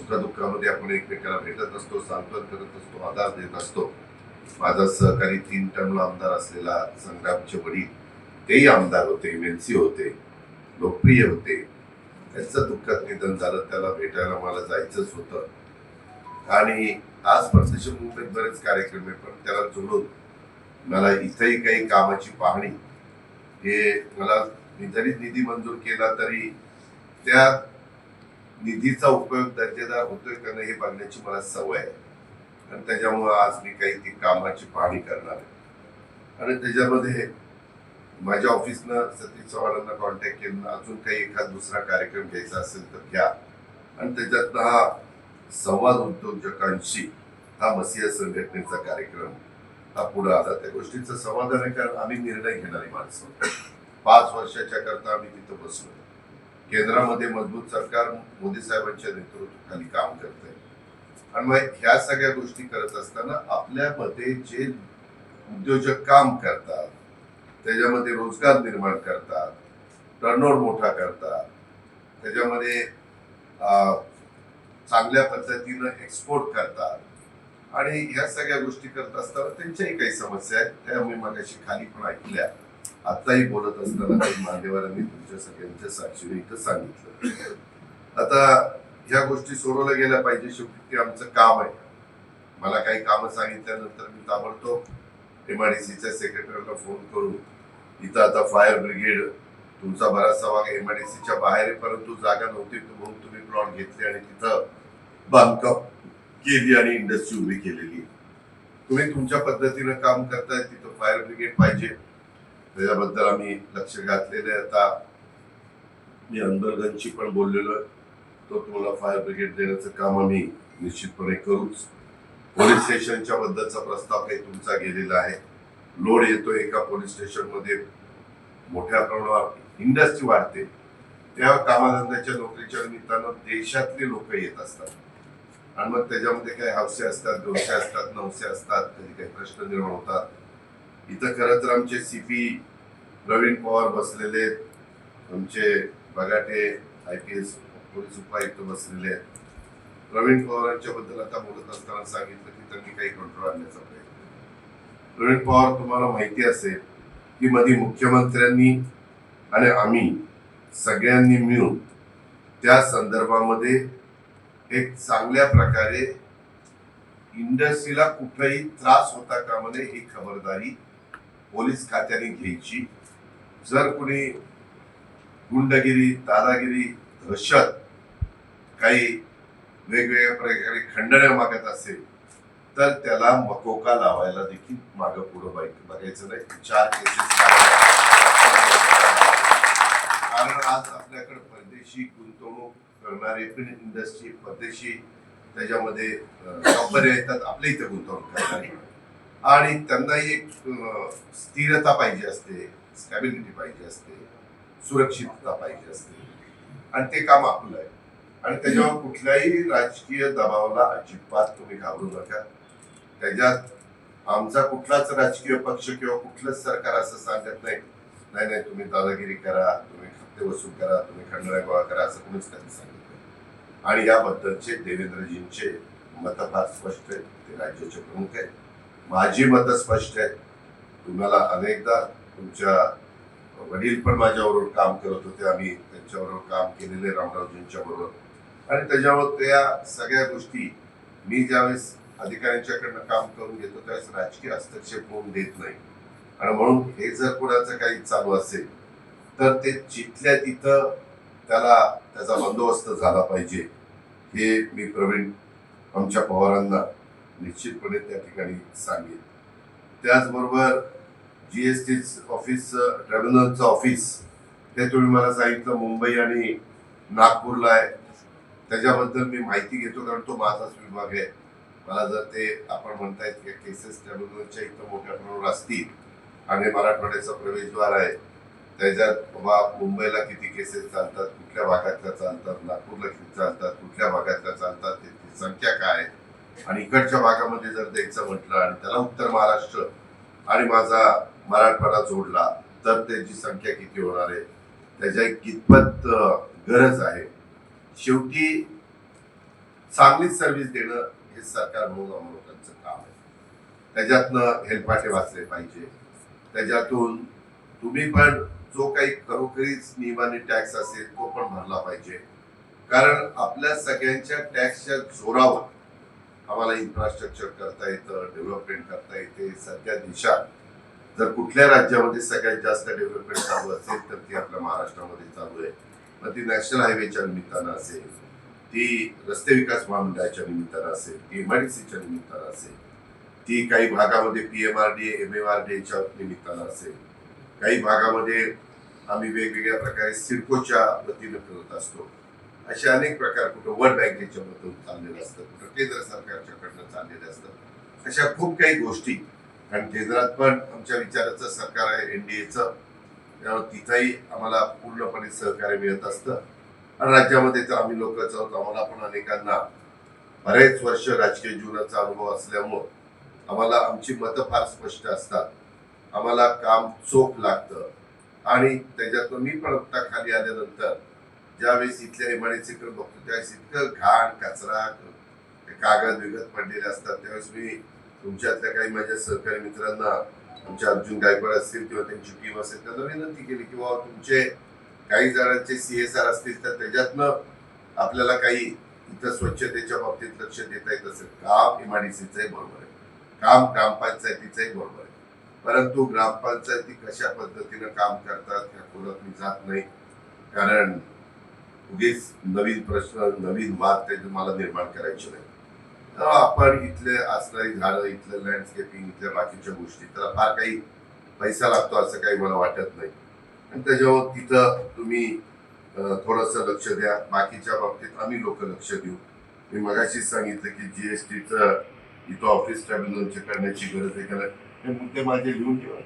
सुखदुःखामध्ये आपण एकमेकाला भेटत असतो सांत्वन करत असतो आधार देत असतो. माझा सहकारी तीन टर्मला आमदार असलेला संग्रामचे वडील तेही आमदार होते एमएनसी होते लोकप्रिय होते. त्यांचं दुःखात निधन झालं त्याला भेटायला मला जायचंच होतं. आणि आज प्रत्यक्ष मुंबईत बरेच कार्यक्रम आहे पण त्याला जोडून मला इथंही काही कामाची पाहणी हे मला मी जरी निधी मंजूर केला तरी त्या निधीचा उपयोग दर्जेदार होतोय का नाही हे बघण्याची मला सवय आहे. आणि त्याच्यामुळं आज मी काही ती कामाची पाहणी करणार आहे. आणि त्याच्यामध्ये माझ्या ऑफिसनं सतीश चव्हाणांना कॉन्टॅक्ट केलं. अजून काही एखाद दुसरा कार्यक्रम घ्यायचा असेल तर घ्या. आणि त्याच्यातनं हा संवाद उद्योजकांशी हा मसिया संघटनेचा कार्यक्रम हा पुढे आला त्या गोष्टीचं समाधान आहे कारण आम्ही निर्णय घेणारी माणसं. पाच वर्षाच्या करता आम्ही तिथं बसलो केंद्रामध्ये मजबूत सरकार मोदी साहेबांच्या नेतृत्वाखाली काम करत आहे आणि मग ह्या सगळ्या गोष्टी करत असताना आपल्यामध्ये जे उद्योजक काम करतात त्याच्यामध्ये रोजगार निर्माण करतात टर्नओव्हर मोठा करतात त्याच्यामध्ये चांगल्या पद्धतीनं एक्सपोर्ट करतात. आणि ह्या सगळ्या गोष्टी करत असताना त्यांच्याही काही समस्या आहेत त्या मी मागाशी खाली पण ऐकल्या. आत्ताही बोलत असताना काही मान्यवरांनी तुमच्या सगळ्यांच्या साक्षीने इथं सांगितलं. आता ह्या गोष्टी सोडवल्या गेल्या पाहिजे शेवटी ते आमचं काम आहे. मला काही कामं सांगितल्यानंतर मी ताबडतोब एमआयडीसीच्या सेक्रेटरीला फोन करून इथं आता फायर ब्रिगेड तुमचा बराचसा भाग एमआयडीसीच्या बाहेर आहे परंतु जागा नव्हती म्हणून तुम्ही प्लॉट घेतले आणि तिथं बांधकाम केली आणि इंडस्ट्री उभी केलेली. तुम्ही तुमच्या पद्धतीनं काम करताय तिथं फायर ब्रिगेड पाहिजे. त्याच्याबद्दल आम्ही लक्ष घातलेलं आहे. आता मी अंबरगनशी पण बोललेलो आहे. तो तुम्हाला फायर ब्रिगेड देण्याचं काम आम्ही निश्चितपणे करूच. पोलीस स्टेशनच्या बद्दलचा प्रस्ताव काही तुमचा गेलेला आहे. लोड येतो एका पोलीस स्टेशनमध्ये. मोठ्या प्रमाणावर इंडस्ट्री वाढते. त्या कामाधंद्याच्या नोकरीच्या निमित्तानं देशातले लोक येत असतात. आणि मग त्याच्यामध्ये काही हौसे असतात दोनशे असतात नवसे असतात कधी काही प्रश्न निर्माण होतात. इथं खरं तर आमचे सीपी प्रवीण पवार बसलेले आहेत. आमचे Bagate I P S police उपायुक्त बसलेले आहेत. प्रवीण पवारांच्या बद्दल आता बोलत असताना सांगितलं की त्यांनी काही कंट्रोल आणण्याचा प्रयत्न प्रवीण पवार तुम्हाला माहिती असेल की मध्ये मुख्यमंत्र्यांनी आणि आम्ही सगळ्यांनी मिळून त्या संदर्भामध्ये एक चांगल्या प्रकारे इंडस्ट्रीला कुठलाही त्रास होता का म्हणे ही खबरदारी पोलीस खात्याने घ्यायची. जर कोणी गुंडगिरी दादागिरी दहशत काही वेगवेगळ्या प्रकारे खंडण्या मागत असेल तर त्याला मकोका लावायला देखील मागं पुढं बघायचं नाही. चार केसेस कारण आज आपल्याकडे परदेशी गुंतवणूक करणारे पण इंडस्ट्री परदेशी त्याच्यामध्ये कंपन्या येतात आपल्या इथे गुंतवणूक करणारी. आणि त्यांनाही एक स्थिरता पाहिजे असते. स्टॅबिलिटी पाहिजे असते सुरक्षितता पाहिजे असते. आणि ते काम आपलं आहे. आणि त्याच्यावर कुठल्याही राजकीय दबावाला अजिबात तुम्ही घाबरू नका. त्याच्यात आमचा कुठलाच राजकीय पक्ष किंवा कुठलंच सरकार असं सांगत नाही. नाही नाही तुम्ही दादागिरी करा तुम्ही हप्ते वसूल करा तुम्ही खंडण्या गोळा करा असं कोणीच त्यांनी सांगितलं नाही. आणि याबद्दलचे देवेंद्रजींचे मत फार स्पष्ट आहेत. ते राज्याचे प्रमुख आहेत. माझी मतं स्पष्ट आहेत. तुम्हाला अनेकदा तुमच्या वडील पण माझ्याबरोबर काम करत होते. आम्ही त्यांच्याबरोबर काम केलेले रामरावजींच्या बरोबर. आणि त्याच्यावर त्या सगळ्या गोष्टी मी ज्यावेळेस अधिकाऱ्यांच्याकडनं काम करून घेतो त्यावेळेस राजकीय हस्तक्षेप होऊन देत नाही. आणि म्हणून हे जर कोणाचं काही चालू असेल तर ते जिथल्या तिथं त्याला त्याचा बंदोबस्त झाला पाहिजे. हे मी प्रवीण आमच्या पवारांना निश्चितपणे त्या ठिकाणी सांगेन. त्याचबरोबर जी एस टी ऑफिस ट्रिब्युनलचं ऑफिस ते तुम्ही मला सांगितलं मुंबई आणि नागपूरला आहे. त्याच्याबद्दल मी माहिती घेतो कारण तो माझाच विभाग आहे. मला जर ते आपण म्हणतायत की केसेस ट्रिब्युनलच्या इथं मोठ्या प्रमाणावर असतील आणि मराठवाड्याचा प्रवेशद्वार आहे त्याच्यात बाबा मुंबईला किती केसेस चालतात कुठल्या भागातल्या चालतात नागपूरला किती चालतात कुठल्या भागातल्या चालतात त्याची संख्या काय आहे? आणि इकडच्या भागामध्ये जर द्यायचं म्हटलं आणि त्याला उत्तर महाराष्ट्र आणि माझा मराठवाडा जोडला तर त्याची संख्या किती होणार आहे? त्याच्या कितपत गरज आहे? शेवटी चांगलीच सर्व्हिस देणं हे सरकार म्हणून आम्हाला काम आहे. त्याच्यातनं हेलपाटे वाचले पाहिजे. त्याच्यातून तुम्ही पण जो काही खरोखरीच नियमाने टॅक्स असेल तो पण भरला पाहिजे. कारण आपल्या सगळ्यांच्या टॅक्सच्या जोरावर आम्हाला इन्फ्रास्ट्रक्चर करता येतं डेव्हलपमेंट करता येते सध्या देशात जर कुठल्या राज्यामध्ये सगळ्यात जास्त डेव्हलपमेंट चालू असेल तर ती आपल्या महाराष्ट्रामध्ये चालू आहे. मग ती नॅशनल हायवेच्या निमित्तानं असेल ती रस्ते विकास महामंडळाच्या निमित्तानं असेल ती एमआयडीसीच्या निमित्तानं असेल ती काही भागामध्ये P M R D M M R डीच्या निमित्तानं असेल काही भागामध्ये आम्ही वेगवेगळ्या प्रकारे सिडकोच्या वतीनं करत असतो. असे अनेक प्रकार कुठं वर्ल्ड बँकेच्या मधून चाललेलं असतं कुठं केंद्र सरकारच्याकडनं चाललेलं असतं अशा खूप काही गोष्टी कारण केंद्रात पण आमच्या विचाराचं सरकार आहे एनडीएचं. तिथंही आम्हाला पूर्णपणे सहकार्य मिळत असतं. आणि राज्यामध्ये तर आम्ही लोकच आहोत आम्हाला पण अनेकांना बरेच वर्ष राजकीय जीवनाचा अनुभव असल्यामुळं आम्हाला आमची मतं फार स्पष्ट असतात. आम्हाला काम चोख लागतं. आणि त्याच्यातनं मी पण आत्ता खाली आल्यानंतर ज्यावेळेस इथल्या इमारतीकडे बघतो त्यावेळेस इतकं घाण कचरा कागद विगत पडलेले असतात. त्यावेळेस मी तुमच्यातल्या काही माझ्या सहकारी मित्रांना आमचे अर्जुन गायकवाड असतील किंवा त्यांची टीम असेल त्यांना विनंती केली की बाबा तुमचे काही जणांचे सी एस आर असतील तर त्याच्यातनं आपल्याला काही इथं स्वच्छतेच्या बाबतीत लक्ष देता येत असेल. काम इमारतीचंही बरोबर आहे. काम ग्रामपंचायतीचंही बरोबर आहे. परंतु ग्रामपंचायती कशा पद्धतीनं काम करतात ह्या खोलात मी जात नाही. कारण उगीच नवीन प्रश्न नवीन वाद ते मला निर्माण करायचे नाही तर आपण इथले असणारी झाडं इथलं लँडस्केपिंग इथल्या बाकीच्या गोष्टी. त्याला फार काही पैसा लागतो असं काही मला वाटत नाही. आणि त्याच्यावर तिथं तुम्ही थोडस लक्ष द्या. बाकीच्या बाबतीत आम्ही लोक लक्ष देऊ. मी मगाशीच सांगितलं की जी एस टीचं इथं ऑफिस ट्रॅव्हलचे करण्याची गरज आहे कारण हे मुद्दे माझे लिहून ठेवा